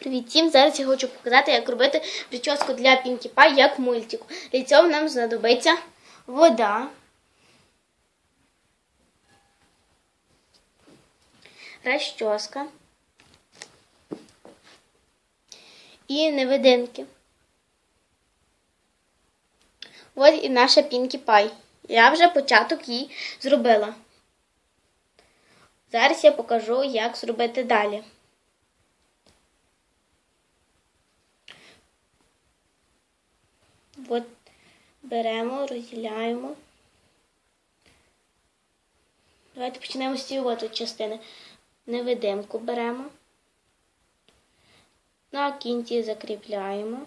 Привіт всім! Зараз я хочу показати, як робити прическу для Pie, як мультику. Для цього нам знадобиться вода, розчоска і невидимки. Ось і наша Pie. Я вже початок їй зробила. Зараз я покажу, як зробити далі. От беремо, розділяємо. Давайте почнемо з цієї от частини. Невидимку беремо. На кінці закріпляємо.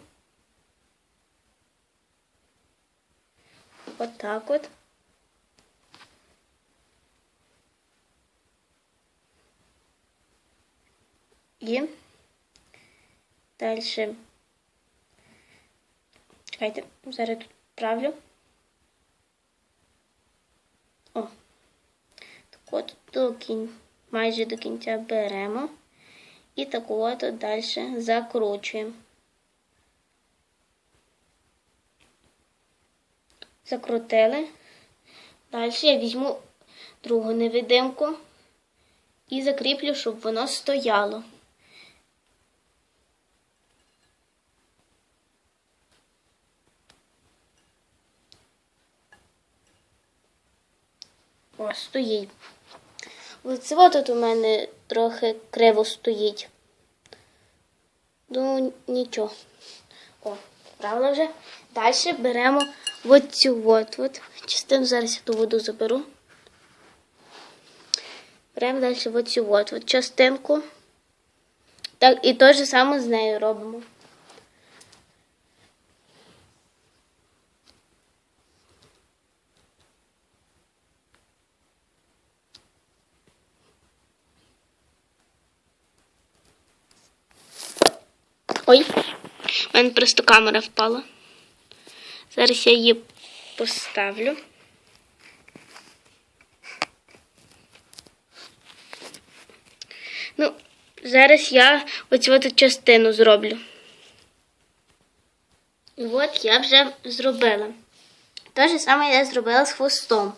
Отак от. І далі. Чекайте, зараз тут правлю. О. Так от до кін... майже до кінця беремо. І так от далі закручуємо. Закрутили. Далі я візьму другу невидимку і закріплю, щоб воно стояло. О, стоїть. Оце тут у мене трохи криво стоїть. Ну, нічого. О, правильно вже. Далі беремо от цю от, от частину. Зараз я ту воду заберу. Беремо далі от цю от, от частинку. Так, і те ж саме з нею робимо. Ой, в мене просто камера впала. Зараз я її поставлю. Ну, зараз я оцю от частину зроблю. І от я вже зробила. Те ж саме я зробила з хвостом.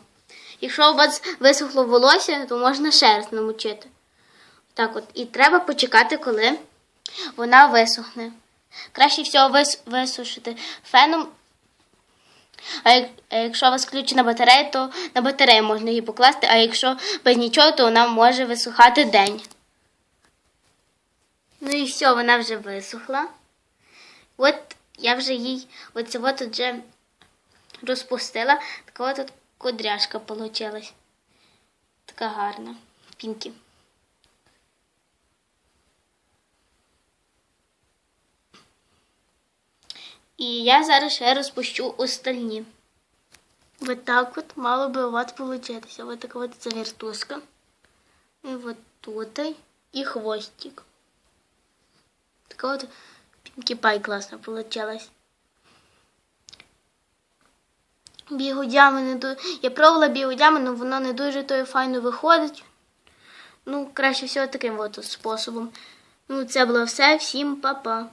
Якщо у вас висохло волосся, то можна шерсть намочити. Так от. І треба почекати, коли вона висохне. Краще всього вис- висушити феном. А як- а якщо у вас включена батарея, то на батарею можна її покласти, а якщо без нічого, то вона може висухати день. Ну і все, вона вже висохла. От я вже їй оце от вже розпустила. Така от кудряшка получилась. Така гарна. Пінкі. І я зараз ще розпущу остальні. Вот так от мало би у вас получитися. Вот така от завертушка. І вот тут і хвостик. Така от Пінкі Пай класно получилась. Бігудями не дуже. Я пробувала бігудями, але воно не дуже то файно виходить. Ну, краще всього таким от способом. Ну, це було все. Всім па-па.